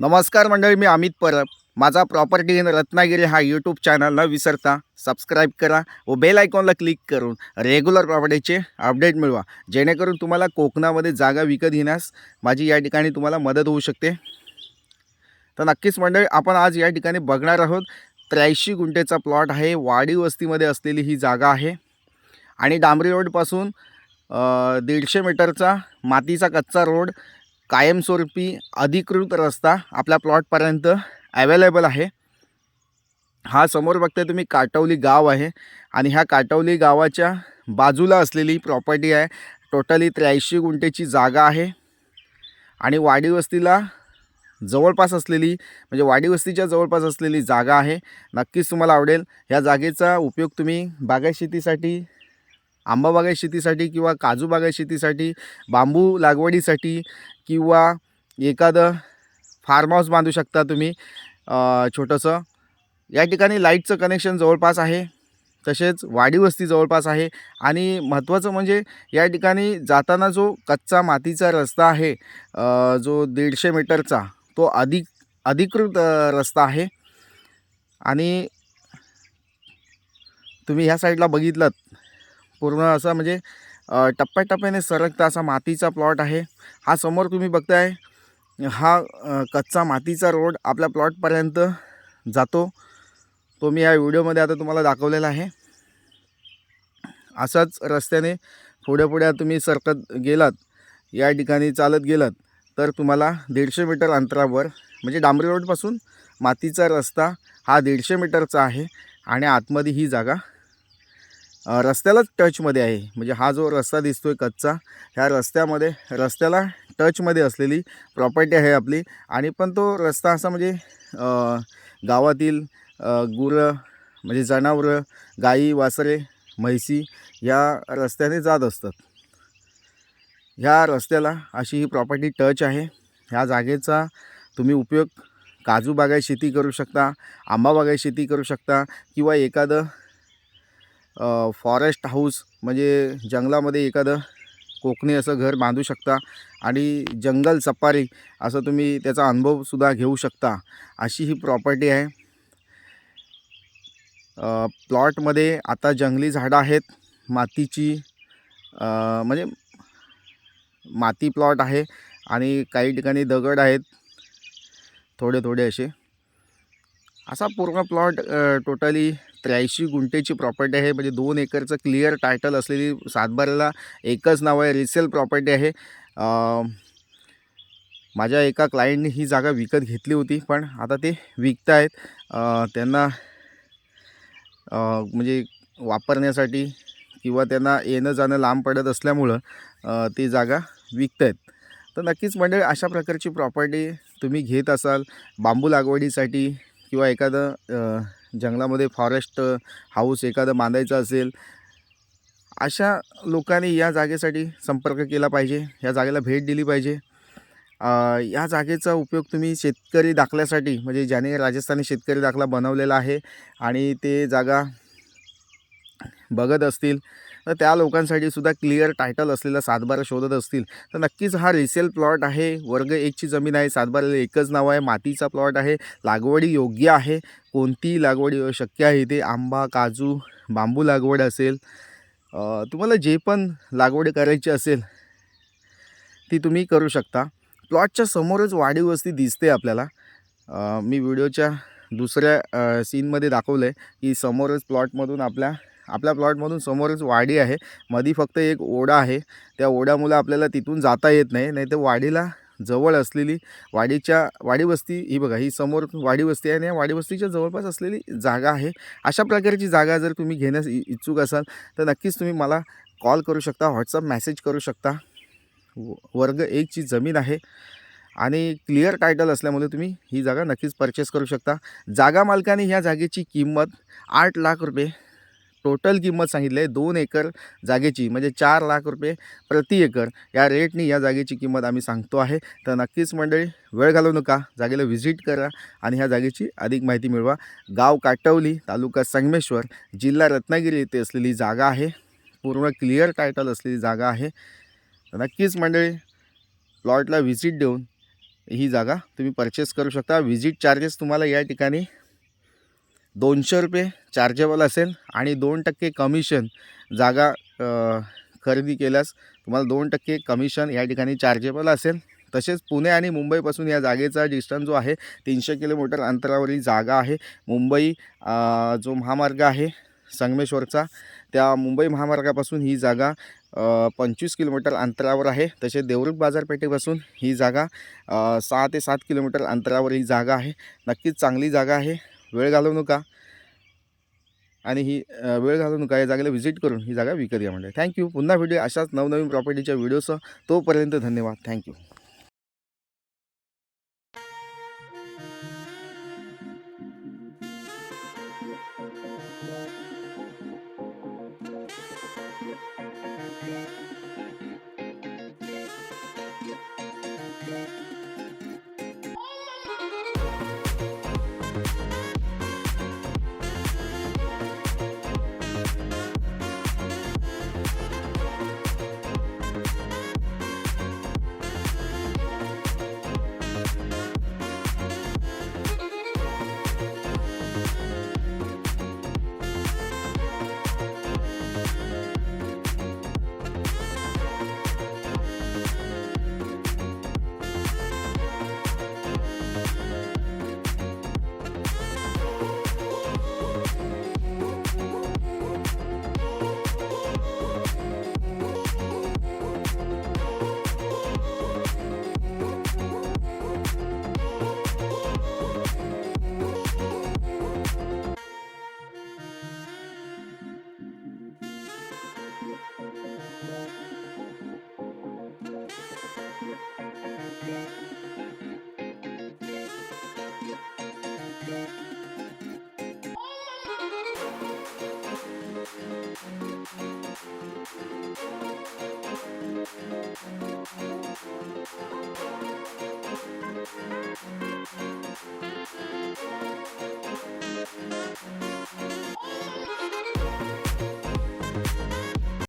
नमस्कार मंडळी मी अमित परब. माझा प्रॉपर्टी इन रत्नागिरी हा यूट्यूब चॅनल न विसरता सबस्क्राईब करा व बेल आयकॉनला क्लिक करून रेग्युलर प्रॉपर्टीचे अपडेट मिळवा. जेणेकरून तुम्हाला कोकणामध्ये जागा विकत घेण्यास माझी या ठिकाणी तुम्हाला मदत होऊ शकते. तर नक्कीच मंडळी आपण आज या ठिकाणी बघणार आहोत त्र्याऐंशी गुंठेचा प्लॉट आहे वाडी वस्तीमध्ये असलेली ही जागा आहे. आणि डांबरी रोडपासून दीडशे मीटरचा मातीचा कच्चा रोड कायमस्वरूपी अधिकृत रस्ता आपल्या प्लॉटपर्यंत ॲवेलेबल आहे. हा समोर बघताय तुम्ही काटवली गाव आहे आणि ह्या काटवली गावाच्या बाजूला असलेली प्रॉपर्टी आहे. टोटली त्र्याऐंशी गुंठेची जागा आहे. आणि वाडी वस्तीला जवळपास असलेली म्हणजे वाडी वस्तीच्या जवळपास असलेली जागा आहे. नक्कीच तुम्हाला आवडेल. ह्या जागेचा उपयोग तुम्ही बागायत शेतीसाठी आंबा बागायत शेतीसाठी किंवा काजू बागायत शेतीसाठी बांबू लागवडीसाठी किंवा एखादं फार्म हाऊस बांधू शकता तुम्ही छोटंसं. या ठिकाणी लाईटचं कनेक्शन जवळपास आहे तसेच वाडी वस्ती जवळपास आहे आणि महत्त्वाचं म्हणजे या ठिकाणी जाताना जो कच्चा मातीचा रस्ता आहे जो दीडशे मीटरचा तो अधिक अधिकृत रस्ता आहे. आणि तुम्ही ह्या साईडला बघितलं पूर्ण असा म्हणजे टप्प्याटप्प्याने सरकता असा मातीचा प्लॉट आहे. हा समोर तुम्ही बघताय हा कच्चा मातीचा रोड आपल्या प्लॉटपर्यंत जातो. तो मी या व्हिडिओमध्ये आता तुम्हाला दाखवलेला आहे. असाच रस्त्याने पुढे पुढे तुम्ही सरकत गेलात या ठिकाणी चालत गेलात तर तुम्हाला दीडशे मीटर अंतरावर म्हणजे डांबरी रोडपासून मातीचा रस्ता हा दीडशे मीटरचा आहे आणि आतमध्ये ही जागा रस्त्यालाच टचमध्ये आहे. म्हणजे हा जो रस्ता दिसतो आहे कच्चा ह्या रस्त्यामध्ये रस्त्याला टचमध्ये असलेली प्रॉपर्टी आहे आपली. आणि पण तो रस्ता असा म्हणजे गावातील गुरं म्हणजे जनावरं गाई वासरे म्हैसी या रस्त्याने जात असतात. ह्या रस्त्याला अशी ही प्रॉपर्टी टच आहे. ह्या जागेचा तुम्ही उपयोग काजू बागाय शेती करू शकता आंबा बागाय शेती करू शकता किंवा एखादं फॉरेस्ट हाऊस म्हणजे जंगलामध्ये एखादं कोकणी असं घर बांधू शकता आणि जंगल सफारी असं तुम्ही त्याचा अनुभवसुद्धा घेऊ शकता. अशी ही प्रॉपर्टी आहे. प्लॉटमध्ये आता जंगली झाडं आहेत. मातीची म्हणजे माती प्लॉट आहे आणि काही ठिकाणी दगड आहेत. थोडे थोडे असे. असा पूर्ण प्लॉट टोटली त्र्याऐंशी गुंठेची प्रॉपर्टी आहे. म्हणजे दोन एकरचं क्लिअर टायटल असलेली सातबाराला एकच नाव आहे रिसेल प्रॉपर्टी आहे. माझ्या एका क्लायंटने ही जागा विकत घेतली होती पण आता ते विकत आहेत त्यांना म्हणजे वापरण्यासाठी किंवा त्यांना येणं जाणं लांब पडत असल्यामुळं ती जागा विकत आहेत तर नक्कीच म्हणजे अशा प्रकारची प्रॉपर्टी तुम्ही घेत असाल बांबू लागवडीसाठी किंवा एखादं जंगलामध्ये फॉरेस्ट हाऊस एखादं बांधायचं असेल अशा लोकांनी या जागेसाठी संपर्क केला पाहिजे या जागेला भेट दिली पाहिजे. या जागेचा उपयोग तुम्ही शेतकरी दाखल्यासाठी म्हणजे ज्याने राजस्थानी शेतकरी दाखला बनवलेला आहे आणि ते जागा बघत असतील तर त्या लोकांसाठी सुद्धा क्लिअर टायटल असलेला सातबारा शोधत असतील. तर नक्कीच हा रिसेल प्लॉट आहे. वर्ग एकची जमीन आहे. सातबाराला एकच नाव आहे. मातीचा प्लॉट आहे. लागवडी योग्य आहे. कोणतीही लागवडी शक्य आहे इथे. आंबा काजू बांबू लागवड असेल. तुम्हाला जे पण लागवड करायची असेल ती तुम्ही करू शकता. प्लॉटच्या समोरच वाढीव वस्ती दिसते आपल्याला. मी व्हिडिओच्या दुसऱ्या सीनमध्ये दाखवलं आहे की समोरच प्लॉटमधून आपल्या आपल्या प्लॉटमधून समोरच वाडी आहे. मधी फक्त एक ओढा आहे. त्या ओढ्यामुळे आपल्याला तिथून जाता येत नाही. नाही तर वाडीला जवळ असलेली वाडीच्या वाडीवस्ती ही बघा ही समोर वाडीवस्ती आहे आणि या वाडीवस्तीच्या जवळपास असलेली जागा आहे. अशा प्रकारची जागा जर तुम्ही घेण्यास इच्छुक असाल तर नक्कीच तुम्ही मला कॉल करू शकता व्हॉट्सअप मेसेज करू शकता. व- वर्ग एकची जमीन आहे आणि क्लिअर टायटल असल्यामुळे तुम्ही ही जागा नक्कीच परचेस करू शकता. जागा मालकाने ह्या जागेची किंमत आठ लाख रुपये टोटल किंमत सांगितली आहे दोन एकर जागेची म्हणजे चार लाख रुपये प्रति एकर. या रेटनी या जागेची किंमत आम्ही सांगतो आहे. तर नक्कीच मंडळी वेळ घालवू नका. जागेला व्हिजिट करा आणि ह्या जागेची अधिक माहिती मिळवा. गाव काटवली तालुका संगमेश्वर जिल्हा रत्नागिरी येथे असलेली जागा आहे. पूर्ण क्लिअर टायटल असलेली जागा आहे. तर नक्कीच मंडळी प्लॉटला व्हिजिट देऊन ही जागा तुम्ही परचेस करू शकता. व्हिजिट चार्जेस तुम्हाला या ठिकाणी दोनशे रुपये चार्जेबल असेल आणि दोन टक्के कमिशन जागा खरेदी केल्यास तुम्हाला दोन टक्के कमिशन या ठिकाणी चार्जेबल असेल. तसेच पुणे आणि मुंबईपासून या जागेचा डिस्टन्स जो आहे तीनशे किलोमीटर अंतरावरील जागा आहे. मुंबई जो महामार्ग आहे संगमेश्वरचा त्या मुंबई महामार्गापासून ही जागा पंचवीस किलोमीटर अंतरावर आहे. तसेच देवरुख बाजारपेठेपासून ही जागा सहा ते सात किलोमीटर अंतरावर ही जागा आहे. नक्कीच चांगली जागा आहे. वेळ घालवू नका. आणि ही वेळ घालवू नका. या जागेला व्हिजिट करून ही जागा विकत घ्या म्हणजे थँक्यू पुन्हा व्हिडिओ अशाच नवनवीन प्रॉपर्टीच्या व्हिडिओसह तोपर्यंत धन्यवाद. थँक्यू